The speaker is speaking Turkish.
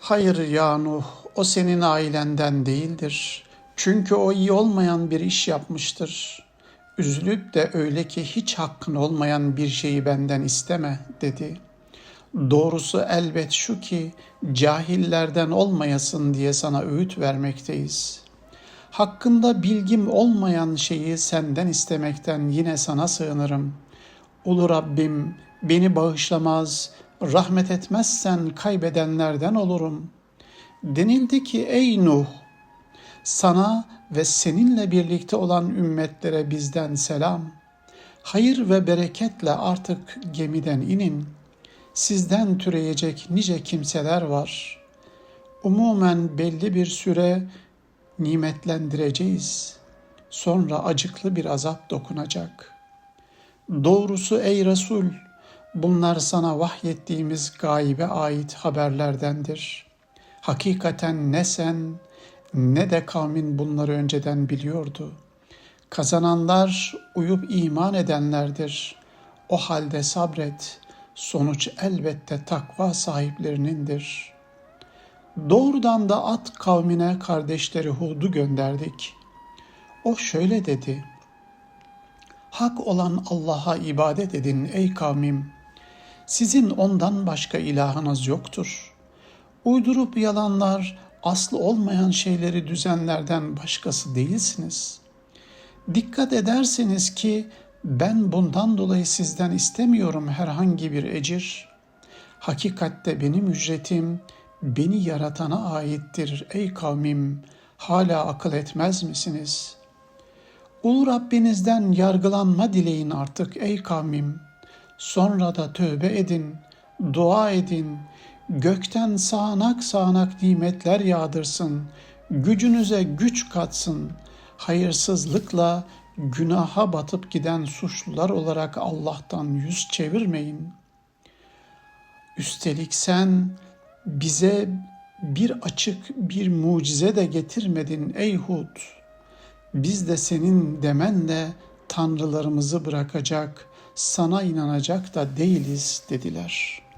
Hayır ya Nuh, o senin ailenden değildir. Çünkü o iyi olmayan bir iş yapmıştır. Üzülüp de öyle ki hiç hakkın olmayan bir şeyi benden isteme dedi. Doğrusu elbet şu ki cahillerden olmayasın diye sana öğüt vermekteyiz. Hakkında bilgim olmayan şeyi senden istemekten yine sana sığınırım. Ulu Rabbim beni bağışlamaz, rahmet etmezsen kaybedenlerden olurum. Denildi ki ey Nuh, sana ve seninle birlikte olan ümmetlere bizden selam. Hayır ve bereketle artık gemiden inin. Sizden türeyecek nice kimseler var. Umumen belli bir süre nimetlendireceğiz. Sonra acıklı bir azap dokunacak. Doğrusu ey Resul, bunlar sana vahyettiğimiz gaybe ait haberlerdendir. Hakikaten ne sen ne de kavmin bunları önceden biliyordu. Kazananlar uyup iman edenlerdir. O halde sabret, sonuç elbette takva sahiplerinindir.'' Doğrudan da At kavmine kardeşleri Hud'u gönderdik. O şöyle dedi. Hak olan Allah'a ibadet edin ey kavmim. Sizin ondan başka ilahınız yoktur. Uydurup yalanlar, aslı olmayan şeyleri düzenlerden başkası değilsiniz. Dikkat ederseniz ki ben bundan dolayı sizden istemiyorum herhangi bir ecir. Hakikatte benim ücretim, beni yaratana aittir ey kavmim, hala akıl etmez misiniz? Ulu Rabbinizden yargılanma dileyin artık ey kavmim. Sonra da tövbe edin, dua edin, gökten sağanak sağanak nimetler yağdırsın, gücünüze güç katsın, hayırsızlıkla günaha batıp giden suçlular olarak Allah'tan yüz çevirmeyin. Üstelik sen bize bir açık bir mucize de getirmedin ey Hud. Biz de senin demenle tanrılarımızı bırakacak, sana inanacak da değiliz dediler.''